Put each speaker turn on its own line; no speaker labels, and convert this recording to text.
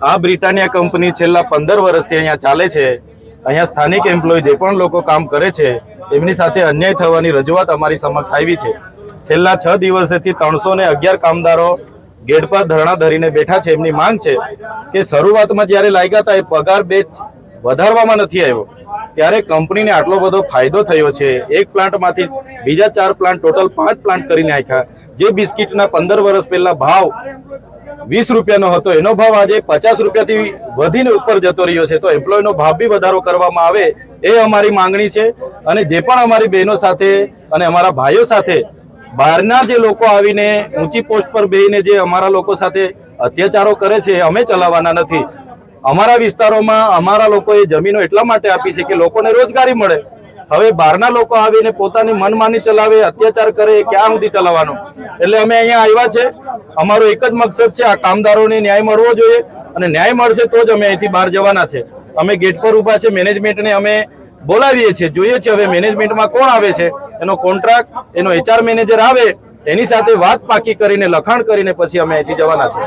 આ Britannia company છેલ્લા પંદર વર્ષથી અહીંયા ચાલે છે. અહીંયા સ્થાનિક એમ્પ્લોય જે પણ લોકો કામ કરે છે, એમની સાથે અન્યાય થવાની રજૂઆત અમારી સમક્ષ આવી છે. છેલ્લા છ દિવસેથી ત્રણસો ને અગિયાર કામદારો ગેટ પર ધરણા ધરીને બેઠા છે. એમની માંગ છે કે શરૂઆતમાં જ્યારે લાગ્યા હતા એ પગાર બેચ વધારવામાં નથી આવ્યો, ત્યારે કંપનીને આટલો બધો ફાયદો થયો છે. એક પ્લાન્ટમાંથી બીજા ચાર પ્લાન્ટ, ટોટલ પાંચ પ્લાન્ટ કરી નાખ્યા જે બિસ્કિટના પંદર વર્ષ પહેલા ભાવ વીસ રૂપિયાનો હતો. એનો ભાવ આજે પચાસ રૂપિયાથી વધીને ઉપર જતો રહ્યો છે. તો એમ્પ્લોયનો ભાવ બી વધારો કરવામાં આવે એ અમારી માંગણી છે. અને જે પણ અમારી બહેનો સાથે અને અમારા ભાઈઓ સાથે બહારના જે લોકો આવીને ઊંચી પોસ્ટ પર બેહીને જે અમારા લોકો સાથે અત્યાચારો કરે છે, અમે ચલાવવાના નથી. અમારા વિસ્તારોમાં અમારા લોકોએ જમીનો એટલા માટે આપી છે કે લોકોને રોજગારી મળે. હવે બહારના લોકો આવીને પોતાની મનમાની ચલાવે, અત્યાચાર કરે ક્યાં સુધી ચલાવવાનો? એટલે અમે અહીંયા આવ્યા છે. અમારો એક જ મકસદ છે, આ કામદારોને ન્યાય મળવો જોઈએ અને ન્યાય મળશે તો જ અમે અહીંથી બહાર જવાના છે. અમે ગેટ પર ઊભા છે, મેનેજમેન્ટને અમે બોલાવીએ છીએ, જોઈએ છીએ હવે મેનેજમેન્ટમાં કોણ આવે છે. એનો કોન્ટ્રાક્ટ, એનો એચઆર મેનેજર આવે, એની સાથે વાત પાકી કરીને, લખાણ કરીને પછી અમે અહીંથી જવાના છે.